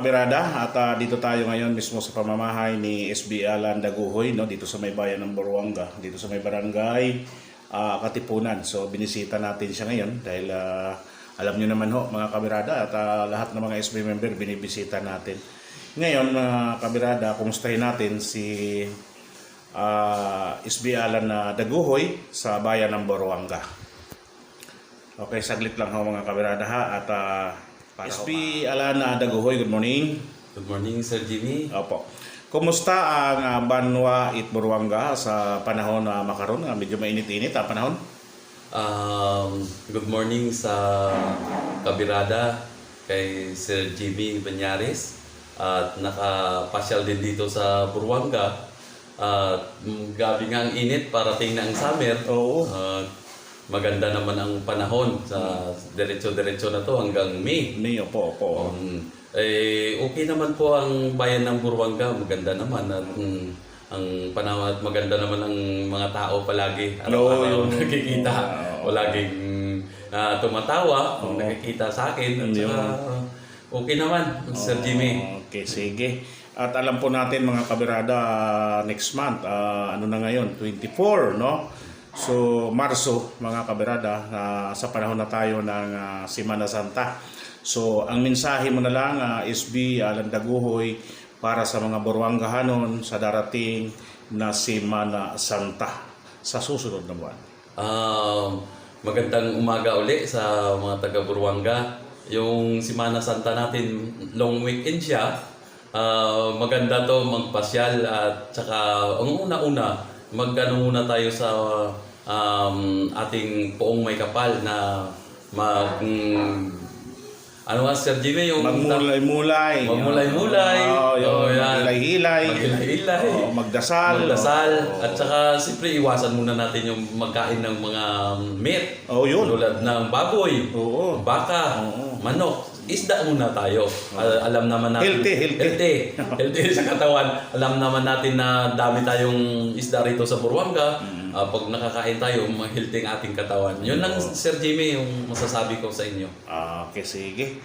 Kamerada at ah, dito tayo ngayon mismo sa pamamahay ni SB Alan Daguhoy no dito sa may bayan ng Boruanga dito sa may barangay ah, Katipunan. So binisita natin siya ngayon dahil ah, alam niyo naman ho mga kamerada at ah, lahat ng mga SB member binibisita natin. Ngayon mga kamerada kumustahin natin si ah, SB Alan na Daguhoy sa bayan ng Boruanga Okay, saglit lang ho mga kamerada ha at ah, para SB Alana Daguhoy, good morning. Good morning, Sir Jimmy. Opo. Kumusta ang ah, Banwa at Buruanga sa panahon na makaroon? Ah, medyo mainit-init ang panahon. Um, good morning sa Kabirada kay Sir Jimmy Banyares at nakapasyal din dito sa Buruanga. At mm, gabi nga ang init, parating na ang summer. Oo. At maganda naman ang panahon sa diretso-diretso na to hanggang May. May, opo, opo. Um, eh, okay naman po ang bayan ng Buruanga, maganda naman at mm, ang panahon at maganda naman ang mga tao palagi. Araw-araw yung- nakikita, o laging ah, tumatawa, kung nakikita sa akin. At saka, okay naman, Sir Jimmy. Okay, sige. At alam po natin mga kabirada, ah, next month, ah, ano na ngayon, 24, no? So, Marso, mga kabirada, ah, sa panahon na tayo ng ah, Semana Santa. So, ang mensahe mo na lang, ah, SB Alan Daguhoy, para sa mga Buruangahanon sa darating na Semana Santa sa susunod na buwan. Um, magandang umaga uli sa mga taga Buruanga. Yung Simana Santa natin, long weekend siya. Ah, maganda to magpasyal at saka ang una-una, magano muna tayo sa um, ating poong may kapal na mag ano nga Sir Jimmy yung Magmulay-mulay. Magmulay-mulay. Oo, yung Oo, yan. maghilay-hilay. Maghilay-hilay. Oo, magdasal. Magdasal. Oo. At saka, siyempre, iwasan muna natin yung magkain ng mga meat. Oo, yun. Tulad ng baboy, Oo. baka, Oo. manok. Isda muna tayo. Al- alam naman natin. Healthy, healthy. Healthy. Healthy sa katawan. Alam naman natin na dami tayong isda rito sa Buruanga. Mm. Ah, pag nakakain tayo, ma-healthy ang ating katawan. Yun lang, Sir Jimmy, yung masasabi ko sa inyo. Ah, okay, sige.